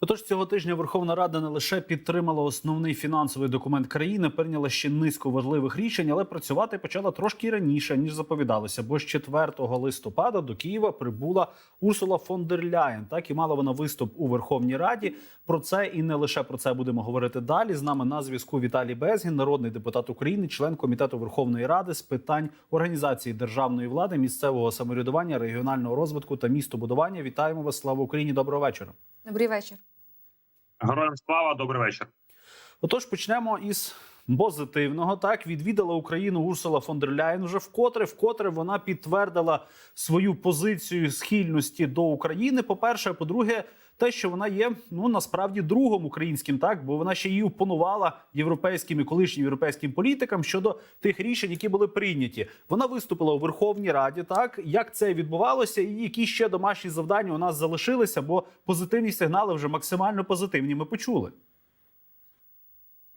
Отож, цього тижня Верховна Рада не лише підтримала основний фінансовий документ країни, прийняла ще низку важливих рішень, але працювати почала трошки раніше ніж заповідалося. Бо з 4 листопада до Києва прибула Урсула фон дер Ляєн. Так і мала вона виступ у Верховній Раді. Про це і не лише про це будемо говорити далі. З нами на зв'язку Віталій Безгін, народний депутат України, член комітету Верховної Ради з питань організації державної влади, місцевого самоврядування, регіонального розвитку та містобудування. Вітаємо вас! Слава Україні! Доброго вечора! Добрий вечір. Героям слава, добрий вечір. Отож, почнемо із позитивного. Так відвідала Україну Урсула фон дер Ляєн вже вкотре, вкотре вона підтвердила свою позицію схильності до України. По перше, по-друге, те, що вона є ну насправді другом українським, так бо вона ще її опонувала європейським і колишнім європейським політикам щодо тих рішень, які були прийняті. Вона виступила у Верховній Раді. Так як це відбувалося, і які ще домашні завдання у нас залишилися, бо позитивні сигнали вже максимально позитивні. Ми почули.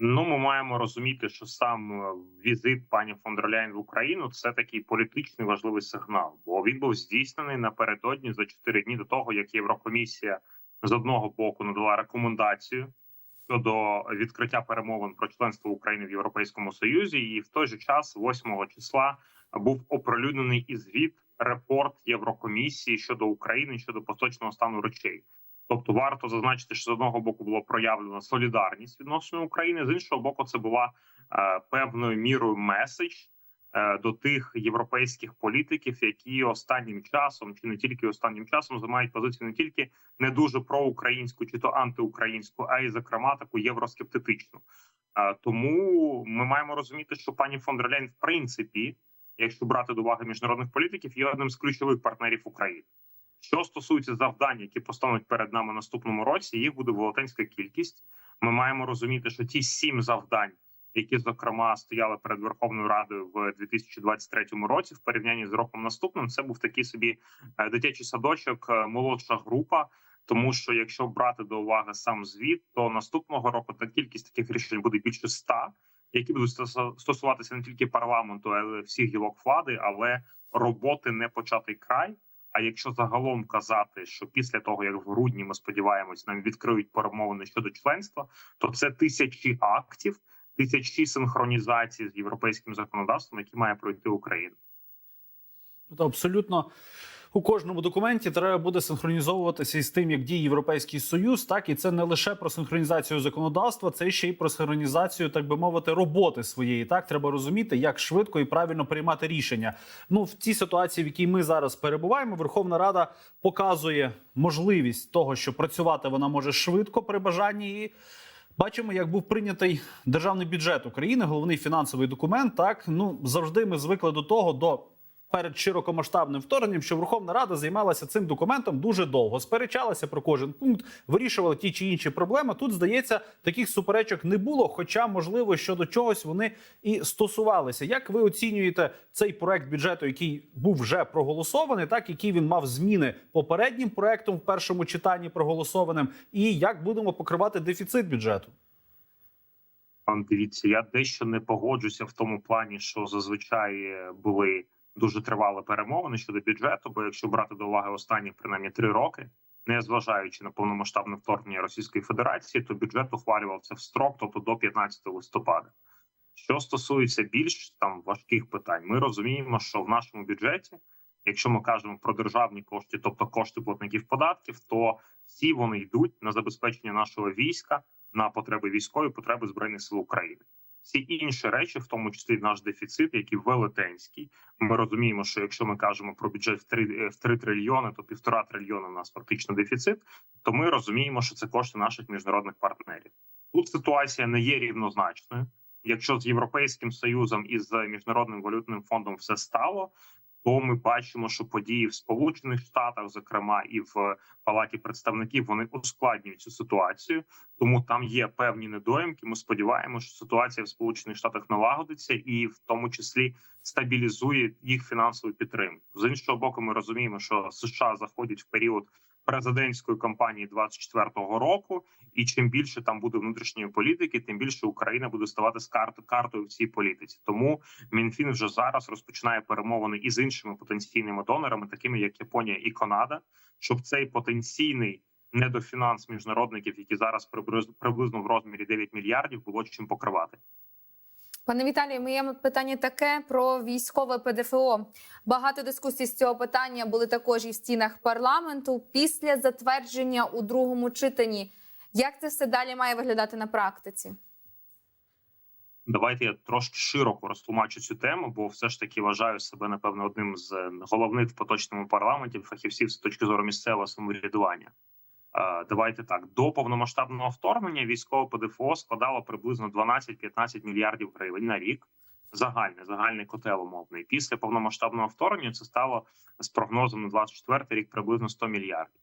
Ну, ми маємо розуміти, що сам е, візит пані фон дер Ляєн в Україну це такий політичний важливий сигнал, бо він був здійснений напередодні за чотири дні до того, як Єврокомісія з одного боку надала рекомендацію щодо відкриття перемовин про членство України в Європейському Союзі, і в той же час, 8 числа, був оприлюднений і звіт репорт Єврокомісії щодо України щодо поточного стану речей. Тобто варто зазначити, що з одного боку було проявлено солідарність відносно України, з іншого боку, це була е, певною мірою меседж до тих європейських політиків, які останнім часом, чи не тільки останнім часом, займають позицію не тільки не дуже проукраїнську чи то антиукраїнську, а й зокрема таку євроскептичну. Е, тому ми маємо розуміти, що пані фон дер Ляйн, в принципі, якщо брати до уваги міжнародних політиків, є одним з ключових партнерів України. Що стосується завдань, які постануть перед нами наступному році, їх буде велетенська кількість. Ми маємо розуміти, що ті сім завдань, які зокрема стояли перед Верховною Радою в 2023 році, в порівнянні з роком наступним, це був такий собі е, дитячий садочок, е, молодша група. Тому що якщо брати до уваги сам звіт, то наступного року та кількість таких рішень буде більше ста, які будуть стосуватися не тільки парламенту, але всіх гілок влади, але роботи не початий край. А якщо загалом казати, що після того як в грудні ми сподіваємось, нам відкриють перемовини щодо членства, то це тисячі актів, тисячі синхронізацій з європейським законодавством, які має пройти Україна. Це абсолютно. У кожному документі треба буде синхронізовуватися із тим, як діє європейський союз, так і це не лише про синхронізацію законодавства, це ще й про синхронізацію, так би мовити, роботи своєї. Так треба розуміти, як швидко і правильно приймати рішення. Ну в цій ситуації, в якій ми зараз перебуваємо, Верховна Рада показує можливість того, що працювати вона може швидко при бажанні. Бачимо, як був прийнятий державний бюджет України, головний фінансовий документ. Так ну завжди ми звикли до того до перед широкомасштабним вторгненням, що Верховна Рада займалася цим документом дуже довго, сперечалася про кожен пункт, вирішувала ті чи інші проблеми. Тут здається, таких суперечок не було. Хоча, можливо, щодо чогось вони і стосувалися. Як ви оцінюєте цей проект бюджету, який був вже проголосований, так який він мав зміни попереднім проектом в першому читанні проголосованим, і як будемо покривати дефіцит бюджету? Пан дивіться, я дещо не погоджуся в тому плані, що зазвичай були дуже тривали перемовини щодо бюджету. Бо якщо брати до уваги останні принаймні три роки, не зважаючи на повномасштабне вторгнення Російської Федерації, то бюджет ухвалювався в строк, тобто до 15 листопада. Що стосується більш там важких питань, ми розуміємо, що в нашому бюджеті, якщо ми кажемо про державні кошти, тобто кошти платників податків, то всі вони йдуть на забезпечення нашого війська на потреби військової потреби збройних сил України всі інші речі, в тому числі наш дефіцит, який велетенський. Ми розуміємо, що якщо ми кажемо про бюджет в 3, в 3 трильйони, то півтора трильйона у нас фактично дефіцит. То ми розуміємо, що це кошти наших міжнародних партнерів. Тут ситуація не є рівнозначною. Якщо з європейським союзом і з міжнародним валютним фондом все стало, то ми бачимо, що події в Сполучених Штатах, зокрема і в палаті представників, вони ускладнюють цю ситуацію. Тому там є певні недоїмки. Ми сподіваємося, що ситуація в Сполучених Штатах налагодиться і в тому числі стабілізує їх фінансову підтримку. З іншого боку, ми розуміємо, що США заходять в період президентської кампанії 24-го року, і чим більше там буде внутрішньої політики, тим більше Україна буде ставати з карт картою в цій політиці. Тому МінФін вже зараз розпочинає перемовини із іншими потенційними донорами, такими як Японія і Канада, щоб цей потенційний недофінанс міжнародників, які зараз приблизно в розмірі 9 мільярдів, було чим покривати. Пане Віталію, моє питання таке про військове ПДФО. Багато дискусій з цього питання були також і в стінах парламенту після затвердження у другому читанні. Як це все далі має виглядати на практиці? Давайте я трошки широко розтлумачу цю тему, бо все ж таки вважаю себе напевно одним з головних в поточному парламенті фахівців з точки зору місцевого самоврядування. Е, Давайте так до повномасштабного вторгнення військове ПДФО складало приблизно 12-15 мільярдів гривень на рік. Загальний загальний котел умовний. Після повномасштабного вторгнення це стало з прогнозом на 24 рік приблизно 100 мільярдів.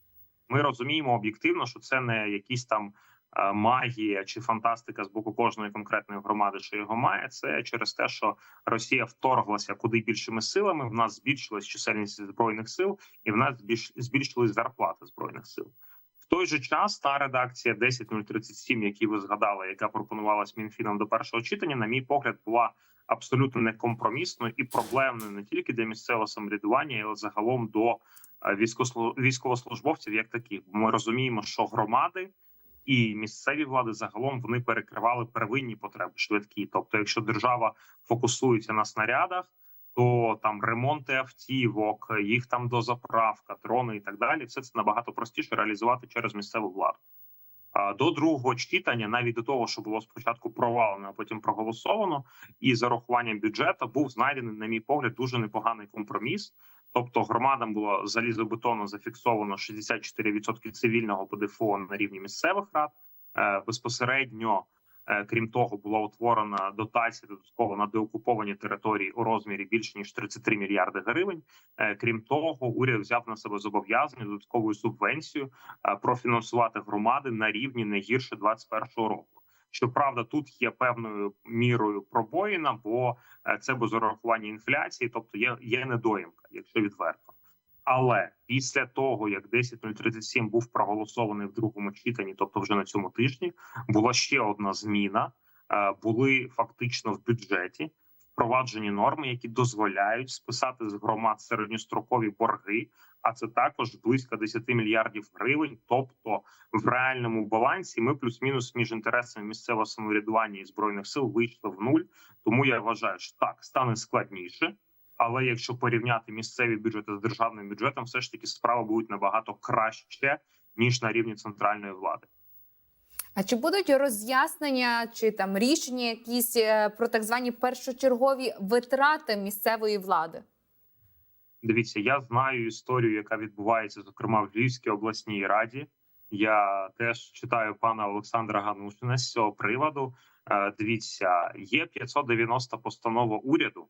Ми розуміємо об'єктивно, що це не якісь там е, магія чи фантастика з боку кожної конкретної громади, що його має. Це через те, що Росія вторглася куди більшими силами. В нас збільшилась чисельність збройних сил, і в нас збільш- збільшились зарплати збройних сил. Той же час та редакція 10037, які ви згадали, яка пропонувалась Мінфіном до першого читання, на мій погляд, була абсолютно некомпромісною і проблемною не тільки для місцевого самоврядування, але загалом до е, військовослужбовців як таких. Ми розуміємо, що громади і місцеві влади загалом вони перекривали первинні потреби швидкі. Тобто, якщо держава фокусується на снарядах, то там ремонти автівок, їх там дозаправка, дрони і так далі, все це набагато простіше реалізувати через місцеву владу. А до другого читання, навіть до того, що було спочатку провалено, а потім проголосовано, і з урахуванням бюджету був знайдений, на мій погляд, дуже непоганий компроміс. Тобто громадам було залізобетонно зафіксовано 64% цивільного ПДФО на рівні місцевих рад. Е, Безпосередньо, крім того, була утворена дотація додатково на деокуповані території у розмірі більше ніж 33 мільярди гривень. Е, Крім того, уряд взяв на себе зобов'язання додатковою субвенцію е, профінансувати громади на рівні не гірше 2021 року. Щоправда, тут є певною мірою пробоїна, бо е, це без урахування інфляції, тобто є, є недоїмка, якщо відверто. Але після того, як 10037 був проголосований в другому читанні, тобто вже на цьому тижні, була ще одна зміна. Е, Були фактично в бюджеті впроваджені норми, які дозволяють списати з громад середньострокові борги. А це також близько 10 мільярдів гривень. Тобто, в реальному балансі ми плюс-мінус між інтересами місцевого самоврядування і збройних сил вийшли в нуль. Тому я вважаю, що так стане складніше. Але якщо порівняти місцеві бюджети з державним бюджетом, все ж таки справи будуть набагато краще ніж на рівні центральної влади. А чи будуть роз'яснення чи там рішення якісь е, про так звані першочергові витрати місцевої влади? Дивіться, я знаю історію, яка відбувається, зокрема в Львівській обласній раді. Я теж читаю пана Олександра Ганушина з цього приводу. Е, Дивіться, є 590 постанова уряду,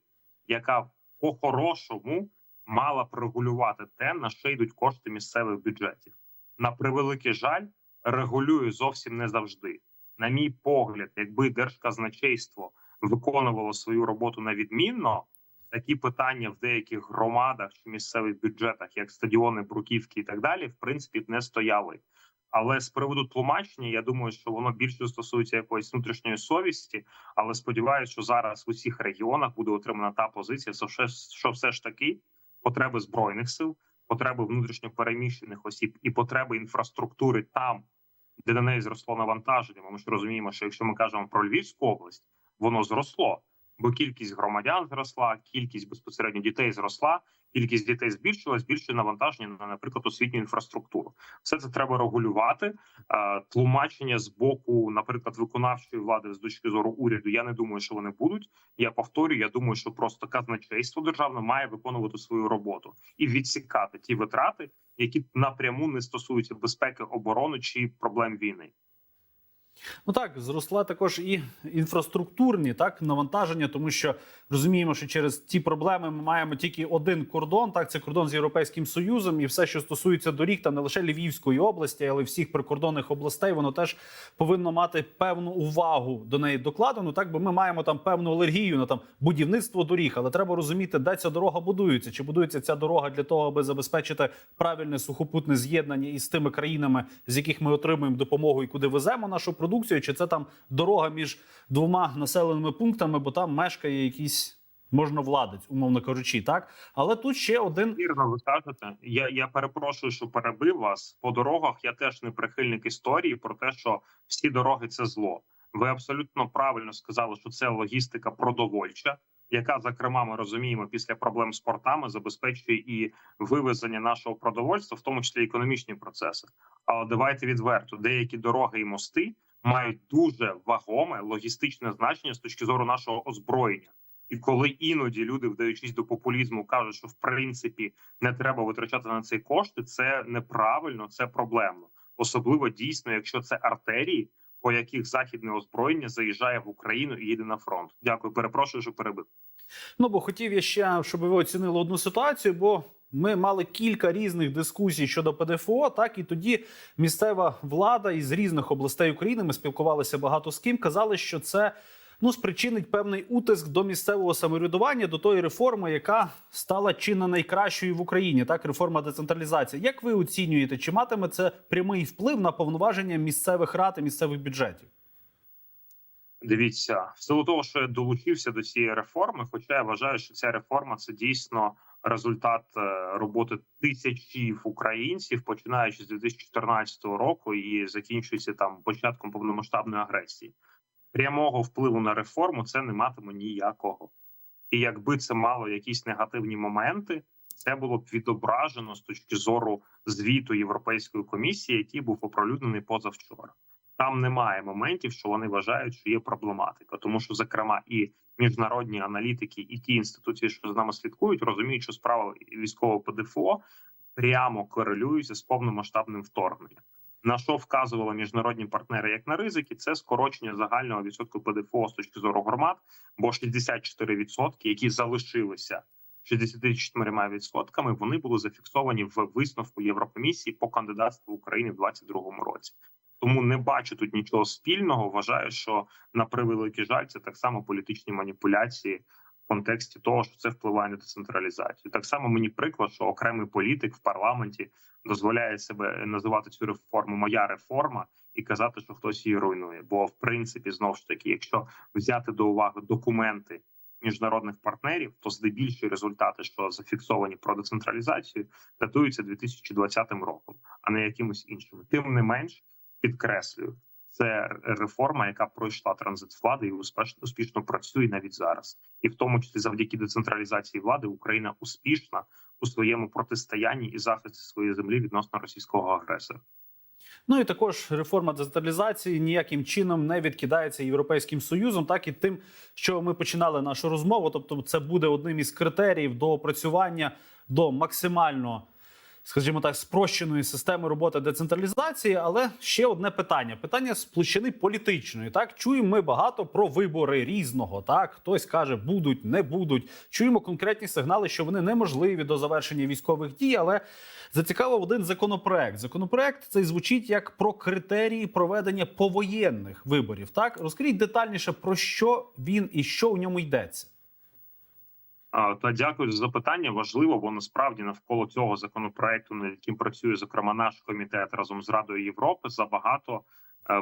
яка по-хорошому мала б регулювати те, на що йдуть кошти місцевих бюджетів. На превеликий жаль, регулює зовсім не завжди. На мій погляд, якби держказначейство виконувало свою роботу на відмінно, такі питання в деяких громадах чи місцевих бюджетах, як стадіони, бруківки і так далі, в принципі, б не стояли. Але з приводу тлумачення, я думаю, що воно більше стосується якоїсь внутрішньої совісті. Але сподіваюся, що зараз в усіх регіонах буде отримана та позиція, що все, ж таки потреби збройних сил, потреби внутрішньо переміщених осіб і потреби інфраструктури там, де на неї зросло навантаження. Ми ж розуміємо, що якщо ми кажемо про Львівську область, воно зросло. Бо кількість громадян зросла, кількість безпосередньо дітей зросла, кількість дітей збільшилась, збільшує навантаження на, наприклад, освітню інфраструктуру. Все це треба регулювати. Тлумачення з боку, наприклад, виконавчої влади з точки зору уряду. Я не думаю, що вони будуть. Я повторюю, я думаю, що просто казначейство державне має виконувати свою роботу і відсікати ті витрати, які напряму не стосуються безпеки, оборони чи проблем війни. Ну так, зросла також і інфраструктурні так навантаження, тому що розуміємо, що через ці проблеми ми маємо тільки один кордон. Так, це кордон з європейським союзом, і все, що стосується доріг, там не лише Львівської області, але й всіх прикордонних областей, воно теж повинно мати певну увагу до неї докладену. Так, бо ми маємо там певну алергію на там будівництво доріг, але треба розуміти, де ця дорога будується. Чи будується ця дорога для того, аби забезпечити правильне сухопутне з'єднання із тими країнами, з яких ми отримуємо допомогу і куди веземо нашу продукцію, чи це там дорога між двома населеними пунктами, бо там мешкає якийсь можновладець, умовно кажучи, так. Але тут ще один Вірно, ви кажете. Я, я перепрошую, що перебив вас по дорогах. Я теж не прихильник історії про те, що всі дороги це зло. Ви абсолютно правильно сказали, що це логістика продовольча, яка, зокрема, ми розуміємо, після проблем з портами забезпечує і вивезення нашого продовольства, в тому числі економічні процеси. Але давайте відверто, деякі дороги і мости мають дуже вагоме логістичне значення з точки зору нашого озброєння. І коли іноді люди, вдаючись до популізму, кажуть, що в принципі не треба витрачати на це кошти, це неправильно, це проблемно. Особливо дійсно, якщо це артерії, по яких західне озброєння заїжджає в Україну і їде на фронт. Дякую, перепрошую, що перебив. Ну бо хотів я ще, щоб ви оцінили одну ситуацію, бо ми мали кілька різних дискусій щодо ПДФО. Так і тоді місцева влада із різних областей України ми спілкувалися багато з ким. Казали, що це ну спричинить певний утиск до місцевого самоврядування, до тої реформи, яка стала чи не найкращою в Україні. Так, реформа децентралізації. Як ви оцінюєте, чи матиме це прямий вплив на повноваження місцевих рад і місцевих бюджетів? Дивіться, в силу того, що я долучився до цієї реформи, хоча я вважаю, що ця реформа це дійсно результат е, роботи тисячів українців, починаючи з 2014 року і закінчується там початком повномасштабної агресії. Прямого впливу на реформу це не матиме ніякого. І якби це мало якісь негативні моменти, це було б відображено з точки зору звіту Європейської комісії, який був оприлюднений позавчора там немає моментів, що вони вважають, що є проблематика, тому що зокрема і міжнародні аналітики, і ті інституції, що з нами слідкують, розуміють, що справа військового ПДФО прямо корелюються з повномасштабним вторгненням. На що вказували міжнародні партнери як на ризики, це скорочення загального відсотку ПДФО з точки зору громад, бо 64%, які залишилися 64 відсотками, вони були зафіксовані в висновку Єврокомісії по кандидатству України в 2022 році. Тому не бачу тут нічого спільного. Вважаю, що на превеликий жаль, це так само політичні маніпуляції в контексті того, що це впливає на децентралізацію. Так само мені приклад, що окремий політик в парламенті дозволяє себе називати цю реформу Моя реформа і казати, що хтось її руйнує. Бо в принципі, знову ж таки, якщо взяти до уваги документи. Міжнародних партнерів, то здебільші результати, що зафіксовані про децентралізацію, датуються 2020 роком, а не якимось іншим. Тим не менш, підкреслюю, це реформа, яка пройшла транзит влади і успішно, успішно працює навіть зараз, і в тому числі завдяки децентралізації влади Україна успішна у своєму протистоянні і захисті своєї землі відносно російського агресора. Ну і також реформа децентралізації ніяким чином не відкидається європейським союзом, так і тим, що ми починали нашу розмову. Тобто, це буде одним із критеріїв до опрацювання до максимально. Скажімо так, спрощеної системи роботи децентралізації, але ще одне питання: питання з площини політичної. Так чуємо ми багато про вибори різного. Так хтось каже, будуть, не будуть. Чуємо конкретні сигнали, що вони неможливі до завершення військових дій. Але зацікавив один законопроект. Законопроект цей звучить як про критерії проведення повоєнних виборів. Так розкажіть детальніше про що він і що в ньому йдеться. Та дякую за запитання. Важливо, бо насправді навколо цього законопроекту, над яким працює зокрема наш комітет разом з Радою Європи, забагато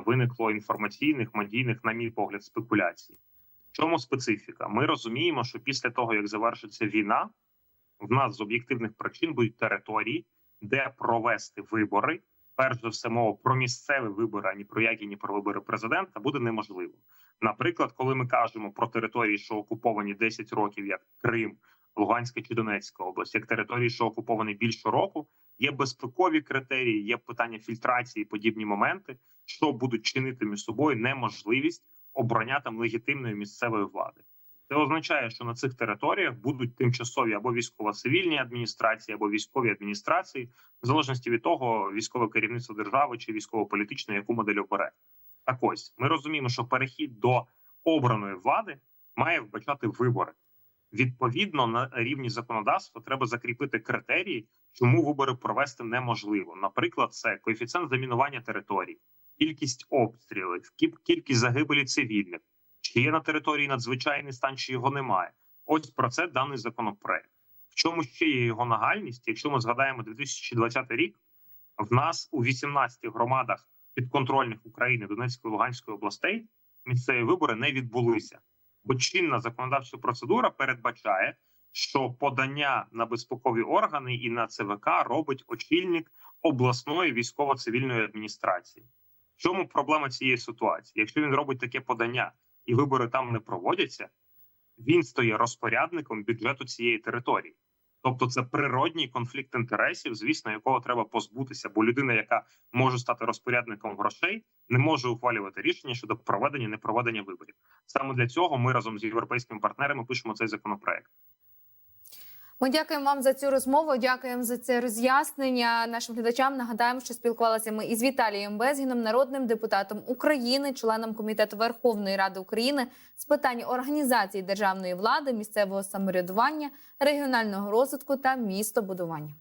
виникло інформаційних медійних, на мій погляд, спекуляцій. В чому специфіка? Ми розуміємо, що після того як завершиться війна, в нас з об'єктивних причин будуть території, де провести вибори. Перш за все, мова про місцеві вибори, ані про які ні про вибори президента буде неможливо. Наприклад, коли ми кажемо про території, що окуповані 10 років, як Крим, Луганська чи Донецька область, як території, що окуповані більше року, є безпекові критерії, є питання фільтрації, подібні моменти, що будуть чинити між собою неможливість обрання там легітимної місцевої влади. Це означає, що на цих територіях будуть тимчасові або військово-цивільні адміністрації, або військові адміністрації, в залежності від того, військове керівництво держави чи військово-політичне, яку модель обере. Так ось ми розуміємо, що перехід до обраної влади має вбачати вибори. Відповідно, на рівні законодавства треба закріпити критерії, чому вибори провести неможливо. Наприклад, це коефіцієнт замінування територій, кількість обстрілів, кількість загибелі цивільних, чи є на території надзвичайний стан, чи його немає. Ось про це даний законопроект. В чому ще є його нагальність? Якщо ми згадаємо 2020 рік, в нас у 18 громадах підконтрольних України Донецької Луганської областей місцеві вибори не відбулися. Бо чинна законодавча процедура передбачає, що подання на безпекові органи і на ЦВК робить очільник обласної військово-цивільної адміністрації. В чому проблема цієї ситуації? Якщо він робить таке подання і вибори там не проводяться, він стає розпорядником бюджету цієї території. Тобто, це природній конфлікт інтересів, звісно, якого треба позбутися, бо людина, яка може стати розпорядником грошей, не може ухвалювати рішення щодо проведення непроведення виборів. Саме для цього ми разом з європейськими партнерами пишемо цей законопроект. Ми дякуємо вам за цю розмову. Дякуємо за це роз'яснення. Нашим глядачам нагадаємо, що спілкувалися ми із Віталієм Безгіном, народним депутатом України, членом комітету Верховної Ради України з питань організації державної влади, місцевого самоврядування, регіонального розвитку та містобудування.